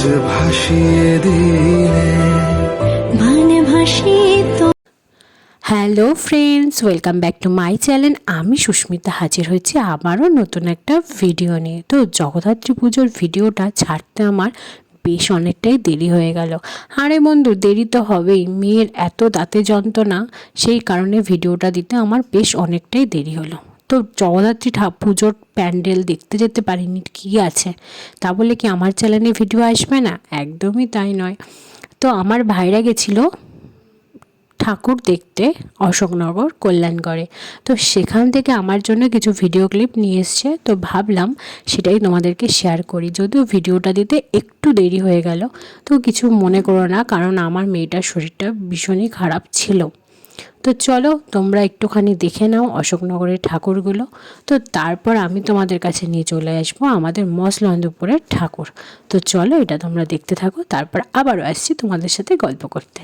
জাহাজ ভাসিয়ে দিলে। মানে ভাসিত hello friends welcome back to my channel আমি সুস্মিতা হাজির হয়েছি আবারও নতুন একটা ভিডিও নিয়ে। তো জগদ্ধাত্রী পুজোর ভিডিওটা ছাড়তে আমার বেশ অনেকটাই দেরি হয়ে গেল। আরে বন্ধু দেরি তো হবেই। মেয়ের এত দাঁতে যন্ত্রণা সেই কারণে ভিডিওটা দিতে আমার বেশ অনেকটাই দেরি হলো। তো জগদ্ধাত্রী পুজোর প্যান্ডেল দেখতে যেতে পারিনি, কী আছে? তা বলে কি আমার চ্যানেলে ভিডিও আসবে না? একদমই তাই নয়। তো আমার ভাইরা গেছিল ঠাকুর দেখতে অশোকনগর কল্যাণগড়ে। তো সেখান থেকে আমার জন্য কিছু ভিডিও ক্লিপ নিয়ে এসছে। তো ভাবলাম সেটাই তোমাদেরকে শেয়ার করি। যদিও ভিডিওটা দিতে একটু দেরি হয়ে গেল। তো কিছু মনে করো না, কারণ আমার মেয়েটার শরীরটা ভীষণই খারাপ ছিল। তো চলো, তোমরা একটুখানি দেখে নাও অশোকনগরের ঠাকুরগুলো। তো তারপর আমি তোমাদের কাছে নিয়ে চলে আসব আমাদের মসলন্দপুরের ঠাকুর। তো চলো, এটা তোমরা দেখতে থাকো, তারপর আবারও আসছি তোমাদের সাথে গল্প করতে।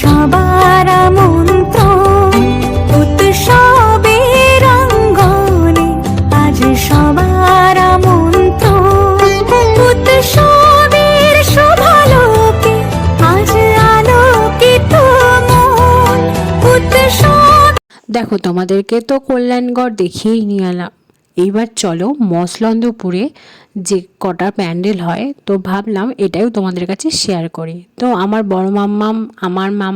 সবার মন্ত্র উৎসবের অঙ্গনে আজ সবার মন্ত্র উৎসবের শোভালোকে আজ আলোকিত উৎসব দেখো তোমাদেরকে তো কল্যাণগড় দেখিয়েই নিয়ে এলাম। এইবার চলো মসলন্দপুরে যে কটা প্যান্ডেল হয়, তো ভাবলাম এটাও তোমাদের কাছে শেয়ার করি। তো আমার বড় মাম্মাম, আমার মাম,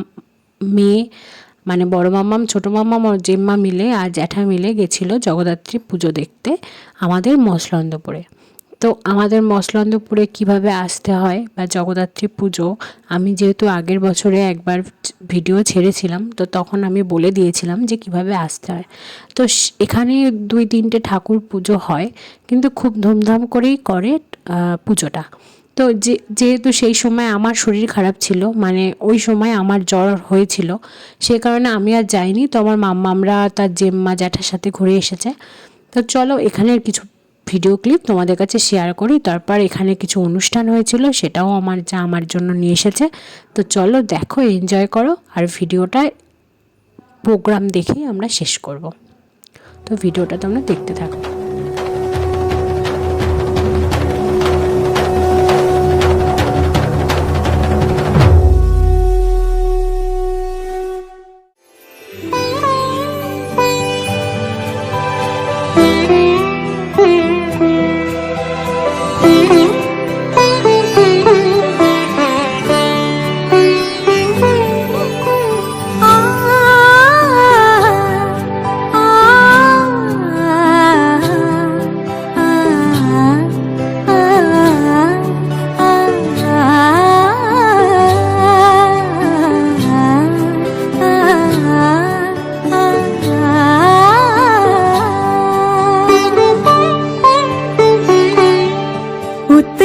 মেয়ে মানে বড় মাম্মাম, ছোটো মাম্মাম আর জেম্মা মিলে আর জ্যাঠা মিলে গেছিল জগদ্ধাত্রী পুজো দেখতে আমাদের মসলন্দপুরে। তো আমাদের মসলন্দপুরে কীভাবে আসতে হয় বা জগদ্ধাত্রী পুজো, আমি যেহেতু আগের বছরে একবার ভিডিও ছেড়েছিলাম, তো তখন আমি বলে দিয়েছিলাম যে কীভাবে আসতে হয়। তো এখানে দুই তিনটে ঠাকুর পুজো হয়, কিন্তু খুব ধুমধাম করেই করে পুজোটা। তো যে, যেহেতু সেই সময় আমার শরীর খারাপ ছিল মানে ওই সময় আমার জ্বর হয়েছিল, সে কারণে আমি আর যাইনি, তো আমার মাম্মামরা তার জেম্মা জ্যাঠার সাথে ঘুরে এসেছে। তো চলো এখানের কিছু ভিডিও ক্লিপ তোমাদের কাছে শেয়ার করি। তারপর এখানে কিছু অনুষ্ঠান হয়েছিল, সেটাও আমার যা আমার জন্য নিয়ে এসেছে। তো চলো দেখো এনজয় করো, আর ভিডিওটা প্রোগ্রাম দেখেই আমরা শেষ করব। তো ভিডিওটা তোমরা দেখতে থাকো।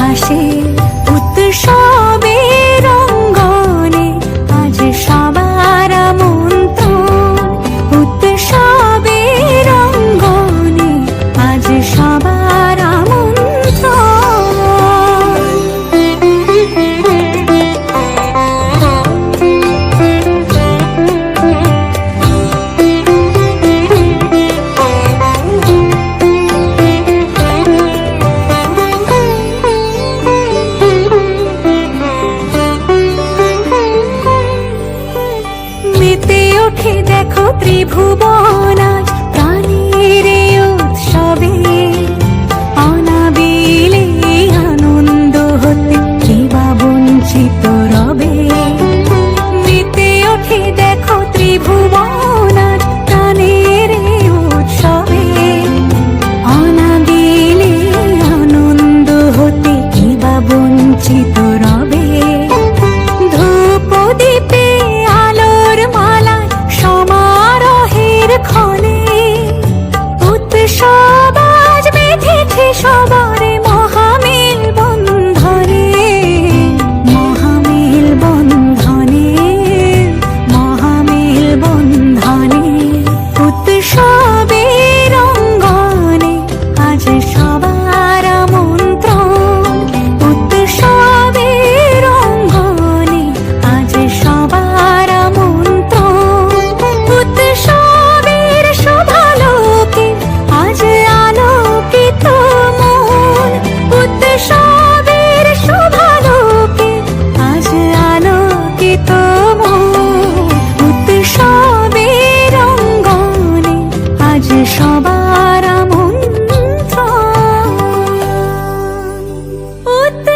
他是。Mona.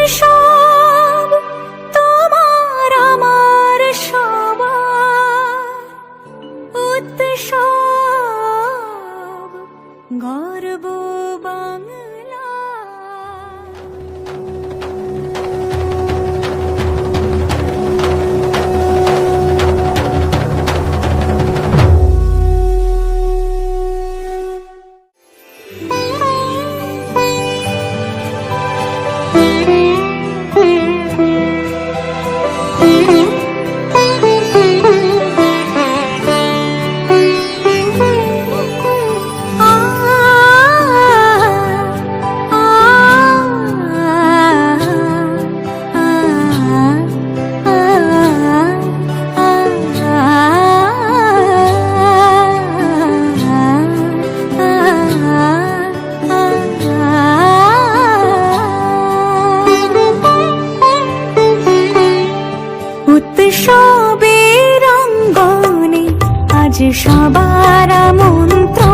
手 উৎসবে রঙ্গনে আজ সবার আমন্ত্রণ।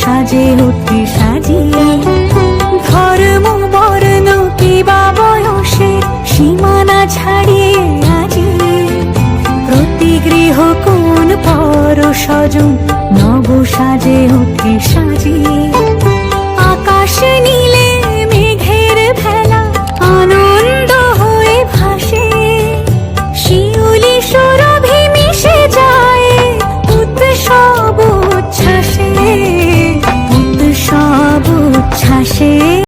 সাজে অতি সাজিয়ে। ধর্ম, বর্ণ, কিবা বয়সে সীমানা ছাড়িয়ে আজি। প্রতি গৃহ কোন পর সজন নব সাজে উঠে সাজিয়ে। cheese.